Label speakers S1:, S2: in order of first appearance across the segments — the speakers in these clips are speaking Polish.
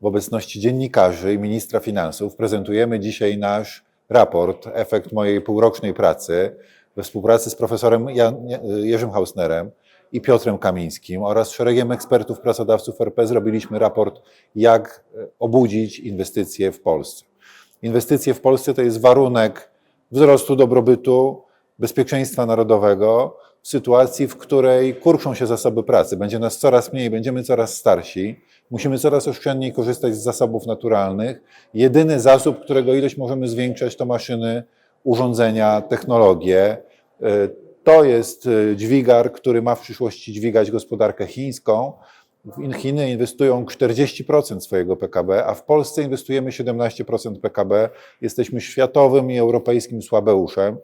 S1: w obecności dziennikarzy i ministra finansów prezentujemy dzisiaj nasz raport, efekt mojej półrocznej pracy we współpracy z profesorem Jan, Jerzym Hausnerem i Piotrem Kamińskim oraz szeregiem ekspertów, pracodawców RP zrobiliśmy raport, jak obudzić inwestycje w Polsce. Inwestycje w Polsce to jest warunek wzrostu dobrobytu, bezpieczeństwa narodowego w sytuacji, w której kurczą się zasoby pracy. Będzie nas coraz mniej, będziemy coraz starsi, musimy coraz oszczędniej korzystać z zasobów naturalnych. Jedyny zasób, którego ilość możemy zwiększać, to maszyny, urządzenia, technologie. E, To jest e, dźwigar, który ma w przyszłości dźwigać gospodarkę chińską. Chiny inwestują 40% swojego PKB, a w Polsce inwestujemy 17% PKB. Jesteśmy światowym i europejskim słabeuszem.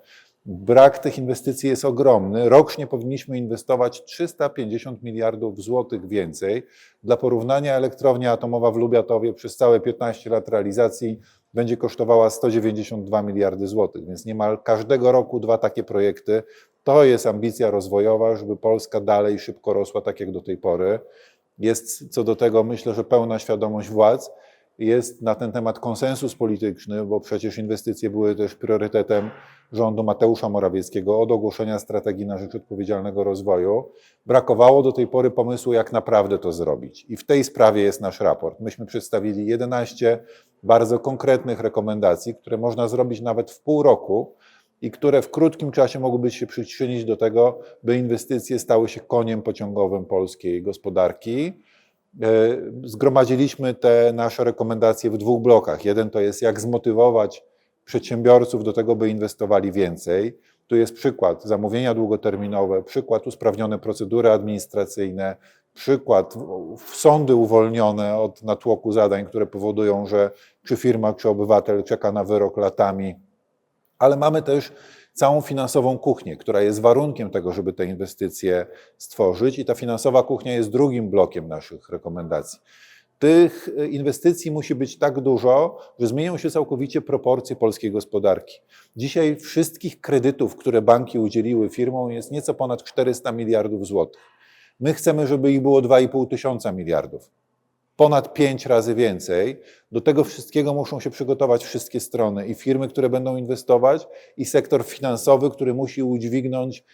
S1: Brak tych inwestycji jest ogromny. Rocznie powinniśmy inwestować 350 miliardów złotych więcej. Dla porównania elektrownia atomowa w Lubiatowie przez całe 15 lat realizacji będzie kosztowała 192 miliardy złotych, więc niemal każdego roku dwa takie projekty. To jest ambicja rozwojowa, żeby Polska dalej szybko rosła tak jak do tej pory. Jest co do tego, myślę, że pełna świadomość władz. Jest na ten temat konsensus polityczny, bo przecież inwestycje były też priorytetem rządu Mateusza Morawieckiego od ogłoszenia strategii na rzecz odpowiedzialnego rozwoju. Brakowało do tej pory pomysłu, jak naprawdę to zrobić. I w tej sprawie jest nasz raport. Myśmy przedstawili 11 bardzo konkretnych rekomendacji, które można zrobić nawet w pół roku i które w krótkim czasie mogłyby się przyczynić do tego, by inwestycje stały się koniem pociągowym polskiej gospodarki. E, Zgromadziliśmy te nasze rekomendacje w dwóch blokach. Jeden to jest, jak zmotywować przedsiębiorców do tego, by inwestowali więcej. Tu jest przykład zamówienia długoterminowe, przykład usprawnione procedury administracyjne, przykład sądy uwolnione od natłoku zadań, które powodują, że czy firma, czy obywatel czeka na wyrok latami. Ale mamy też całą finansową kuchnię, która jest warunkiem tego, żeby te inwestycje stworzyć, i ta finansowa kuchnia jest drugim blokiem naszych rekomendacji. Tych e, inwestycji musi być tak dużo, że zmienią się całkowicie proporcje polskiej gospodarki. Dzisiaj wszystkich kredytów, które banki udzieliły firmom, jest nieco ponad 400 miliardów złotych. My chcemy, żeby ich było 2,5 tysiąca miliardów. Ponad pięć razy więcej. Do tego wszystkiego muszą się przygotować wszystkie strony i firmy, które będą inwestować, i sektor finansowy, który musi udźwignąć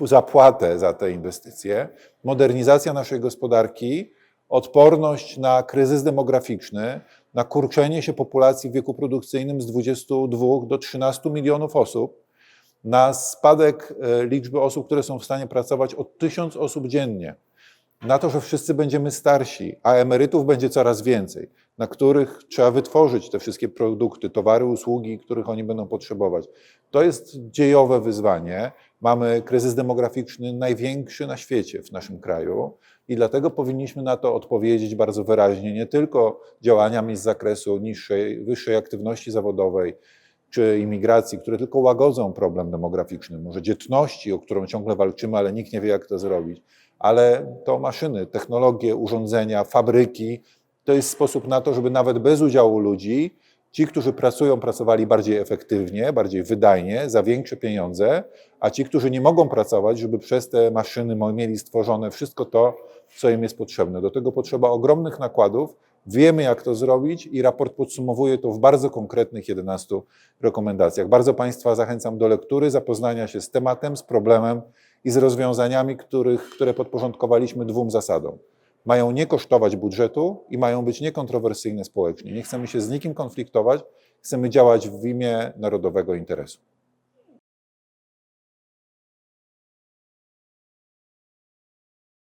S1: zapłatę za te inwestycje. Modernizacja naszej gospodarki, odporność na kryzys demograficzny, na kurczenie się populacji w wieku produkcyjnym z 22 do 13 milionów osób, na spadek e, liczby osób, które są w stanie pracować o 1000 osób dziennie, na to, że wszyscy będziemy starsi, a emerytów będzie coraz więcej, na których trzeba wytworzyć te wszystkie produkty, towary, usługi, których oni będą potrzebować. To jest dziejowe wyzwanie. Mamy kryzys demograficzny największy na świecie w naszym kraju i dlatego powinniśmy na to odpowiedzieć bardzo wyraźnie, nie tylko działaniami z zakresu niższej, wyższej aktywności zawodowej, czy imigracji, które tylko łagodzą problem demograficzny, może dzietności, o którą ciągle walczymy, ale nikt nie wie, jak to zrobić. Ale to maszyny, technologie, urządzenia, fabryki to jest sposób na to, żeby nawet bez udziału ludzi ci, którzy pracują, pracowali bardziej efektywnie, bardziej wydajnie, za większe pieniądze, a ci, którzy nie mogą pracować, żeby przez te maszyny mieli stworzone wszystko to, co im jest potrzebne. Do tego potrzeba ogromnych nakładów. Wiemy, jak to zrobić, i raport podsumowuje to w bardzo konkretnych 11 rekomendacjach. Bardzo Państwa zachęcam do lektury, zapoznania się z tematem, z problemem i z rozwiązaniami, których, które podporządkowaliśmy dwóm zasadom. Mają nie kosztować budżetu i mają być niekontrowersyjne społecznie. Nie chcemy się z nikim konfliktować, chcemy działać w imię narodowego interesu.